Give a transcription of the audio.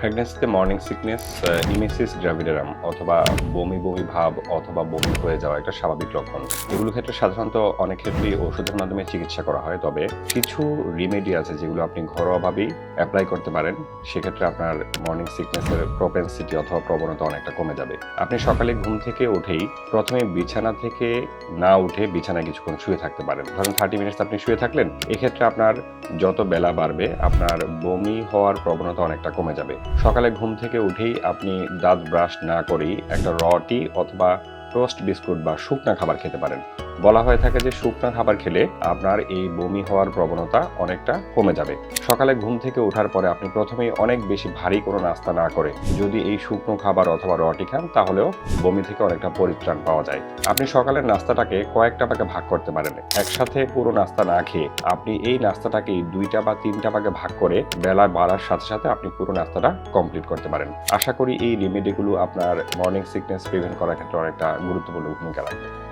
প্রেগনেন্সিতে morning sickness ইমেসিস গ্রাভিডারাম অথবা বমি বমি ভাব, অথবা বমি হয়ে যাওয়া একটা স্বাভাবিক লক্ষণ। এগুলোর ক্ষেত্রে সাধারণত অনেক ক্ষেত্রেই ওষুধের মাধ্যমে চিকিৎসা করা হয়, তবে কিছু রিমেডি আছে যেগুলো আপনি ঘরোয়াভাবেই অ্যাপ্লাই করতে পারেন। সেক্ষেত্রে আপনার মর্নিং সিকনেসের প্রপেন্সিটি অথবা প্রবণতা অনেকটা কমে যাবে। আপনি সকালে ঘুম থেকে উঠেই প্রথমে বিছানা থেকে না উঠে বিছানায় কিছুক্ষণ শুয়ে থাকতে পারেন। ধরেন থার্টি মিনিটস আপনি শুয়ে থাকলেন, এক্ষেত্রে আপনার যত বেলা বাড়বে, আপনার বমি হওয়ার প্রবণতা অনেকটা কমে যাবে। সকালে ঘুম থেকে উঠেই আপনি দাঁত ব্রাশ না করেই একটা রটি অথবা টোস্ট, বিস্কুট বা শুকনা খাবার খেতে পারেন। বলা হয়ে থাকে যে শুকনা খাবার খেলে আপনার এই বমি হওয়ার প্রবণতা অনেকটা কমে যাবে। সকালে ঘুম থেকে ওঠার পরে আপনি প্রথমেই অনেক বেশি ভারী কোনো নাস্তা না করে যদি এই শুকনো খাবার অথবা রটি খান, তাহলেও বমি থেকে অনেকটা পরিত্রাণ পাওয়া যায়। আপনি সকালের নাস্তাটাকে কয়েকটা ভাগে ভাগ করতে পারেন। একসাথে পুরো নাস্তা না খেয়ে আপনি এই নাস্তাটাকে দুইটা বা তিনটা ভাগে ভাগ করে বেলা বাড়ার সাথে সাথে আপনি পুরো নাস্তাটা কমপ্লিট করতে পারেন। আশা করি এই রেমেডিগুলো আপনার মর্নিং সিকনেস প্রিভেন্ট করার ক্ষেত্রে অনেকটা গুরুত্বপূর্ণ ভূমিকা রাখবে।